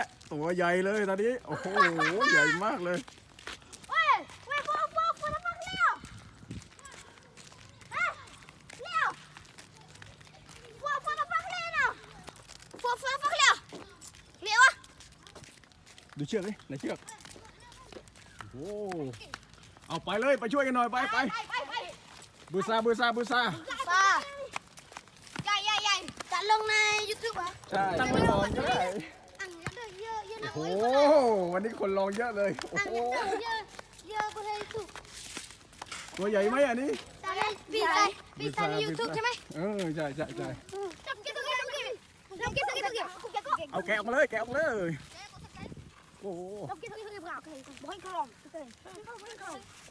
แล้วตัวใหญ่เลยตอนนี้ โอ้โห ใหญ่มากเลยเว้ยเว้ยพวกพวกพวกพวกเร็วเอ้ยเร็วพวกพวกพวกเร็วเนาะพวกพวกพวเร็วเวดูเชือกเลยไหนเชือกโอ้เอาไปเลยไปช่วยกันหน่อยไปไปไปบูซาบูซาบูซาใหญ่ใหญ่ใหญ่จะลงในยูทูบเหรใช่ตั้งไว้ก่อนก็ได้ โอ้โห วันนี้คนลองเยอะเลย โอ้โห ตัวใหญ่ไหมอันนี้ปีใเออใช่ไหมใช่ใช่เอาแกะออกมาเลย แกะออกมาเลย โอ้โห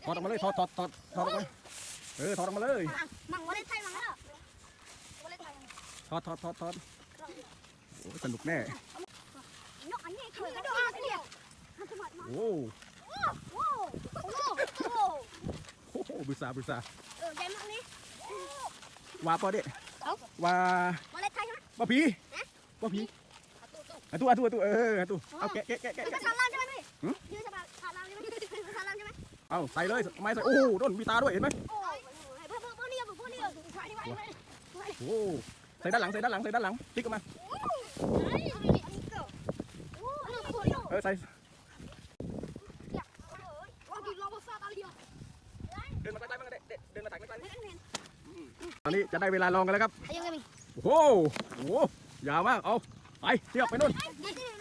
ถอดออกมาเลย ถอดถอดถอดถอดออกมาเออ ถอดออกมาเลย ถอดถอดถอดถอดโอดสนุกแน่ โอ้โหบุซาบุซาว่าปอเด็ดว่าว่าผีว่าผีอะตู้อะตู้อะตู้เอออะตู้เอาแกะแกะแกะแกะยืนสาลัมใช่ไหมพี่ยืนสาลามใช่ไหมสาลามใช่ไหมเอาใส่เลยไม่ใส่โอ้โดนมีตาด้วยเห็นไหมโอ้โหใส่ด้านหลังใส่ด้านหลังใส่ด้านหลังติ๊กออกมา ใส่เดินมาใกล้ๆมันก็ได้เดินเดินมาตักใกล้ๆตอนนี้จะได้เวลาลองกันแล้วครับ โอ้โหโอ้โหยาวมาก เอาไปเที่ยวไปนู่น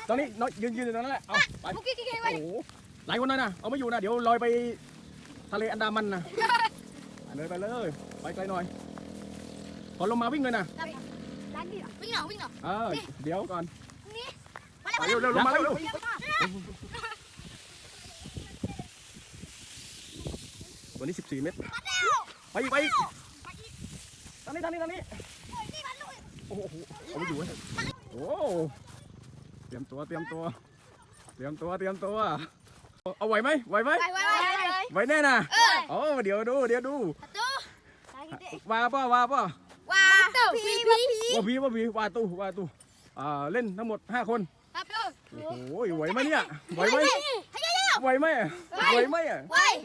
ตอนนี้น้อยยืนยืนอยู่ตรงนั้นแหละ เอาไป โอ้โหหลายคนเลยนะ เอาไม่อยู่นะ เดี๋ยวลอยไปทะเลอันดามันนะไปเลยไปเลย ไปไกลหน่อยพอลงมาวิ่งเลยนะ เออ เดี๋ยวก่อน ไปเร็วเร็วลงมาเร็วเร็ววันนี้14เมตร ไปอีกไปอีกทางนี้ทางนี้ทางนี้ โอ้โหเอาไม่อยู่เว้ยโอ้เตรียมตัวเตรียมตัว เตรียมตัวเตรียมตัว เอาไหวไหมไหวไหมไหวแน่นะโอ้เดี๋ยวดูเดี๋ยวดูว่าป่ะว่าป่ะว่าพีว่าพีว่าตู้ว่าตู้อ่าเล่นทั้งหมด5คน โอ้โหไหวไหมเนี่ยไหวไหมไหวไหมไหวไหม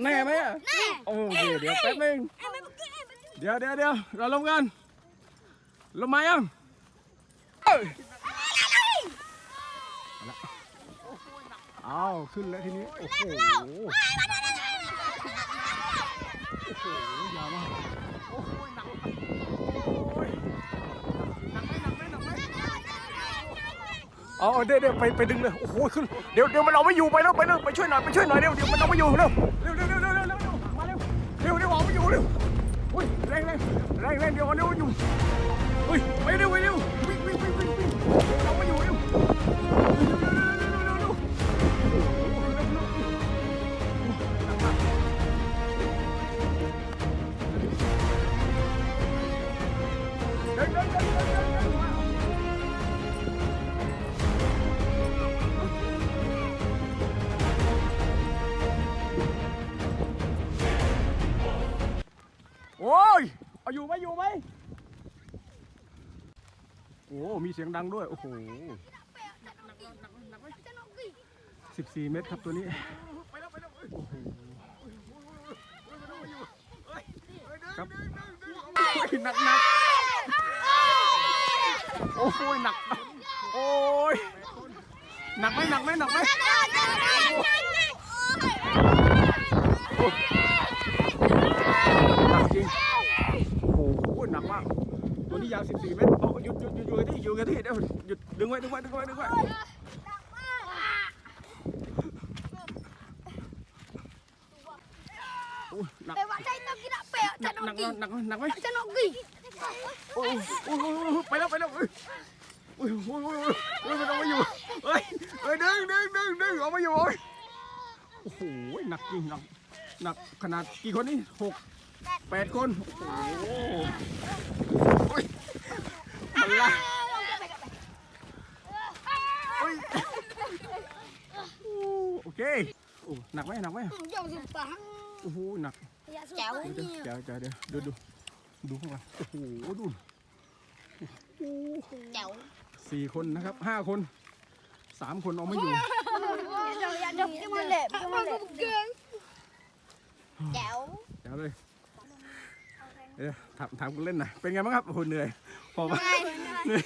แน่ไหมอะโอเคเดี๋ยวแป๊บนึงเดี๋ยวเดี๋ยวเดี๋ยวเราลงกันลงมายังเอ้ยเอาขึ้นแล้วทีนี้โอ้โหโอ้โหยาวมากโอ้โหหนักโอ้ยหนักไหมหนักไหมหนักไหมเอ๋อเดี๋ยวเดี๋ยวไปไปดึงเลยโอ้โหขึ้นเดี๋ยวเดี๋ยวมันเอาไม่อยู่ไปแล้วไปเร็วไปช่วยหน่อยไปช่วยหน่อยเร็วเดี๋ยวมันเอาไม่อยู่เร็วเร็วเร็วเร็วเร็วเร็วเร็วมาเร็วเร็วเร็วเอาไม่อยู่เร็วอุ้ยแรงแรงแรงแรงเดี๋ยวมันเอาไม่อยู่เฮ้ยไปเร็วไปเร็ว อยู่ไหมอยู่ไหมโอ้มีเสียงดังด้วย โอ้โหสิบสี่เมตรครับตัวนี้ครับโอ้ยหนักหนักโอ้ยหนักโอ้ยหนักไหมหนักไหมหนักไหมหนักจริง โอ้โหหนักมาก ตัวนี้ ยาว 14 เมตรเอาหยุดหยุดหยุดอยู่กับที่อยู่กับที่เดี๋ยวหยุดดึงไว้ดึงไว้ดึงไว้ดึงไว้โอ้ยหนักแต่ว่าใจต้องกินอะเปะหนัจะกนอหนักกกินหนักหนักไหมจะนอกกินโอ้ยโอ้ยโอ้ยโอ้ยไปแล้วไปแล้วเอ้ยโอ้ยโอ้ยโอ้ยโอ้ยมันเอาไม่อยู่เฮ้ยเฮ้ยดึงดึงดึงดึงเอาไม่อยู่เอ้ยโอ้โหหนักจริงหนักหนักขนาดกี่คนนี่หกแปดคนโอ้โหโอ้ยมัน ละโอ้ยโอเคโอ้หนักไหมหนักไหมยาวสุดปังโอ้โหหนักแจ๋วเดี๋ยวเดี๋ยวเดี๋ยวเดี๋ยวดูดูดูเข้ามาโอ้โหดูแจ๋วสี่คนนะครับห้าคนสามคนเอาไม่อยู่เดี๋ยวเดี๋ยวจะมาเละจะมาเละแจ๋วเดี๋ยวเลยเดี๋ยวถามถามคุณเล่นหน่อยเป็นไงบ้างครับโอ้โหเหนื่อย พอปะเหนื่อย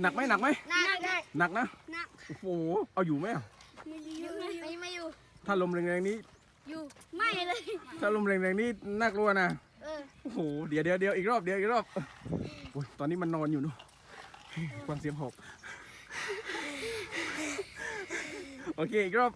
หนักไหมหนักไหมหนักได้หนักนะหนักโอ้โหเอาอยู่ไหมอะไม่อยู่ไม่ไม่อยู่ ถ้าลมแรงๆนี้ อยู่ไม่เลย ถ้าลมแรงๆนี้น่ากลัวนะเออโอ้โหเดี๋ยวเดี๋ยวเดี๋ยวอีกรอบเดี๋ยวอีกรอบโอ้ยตอนนี้มันนอนอยู่นู่นฟังเสียงหอบโอเคอีกรอบ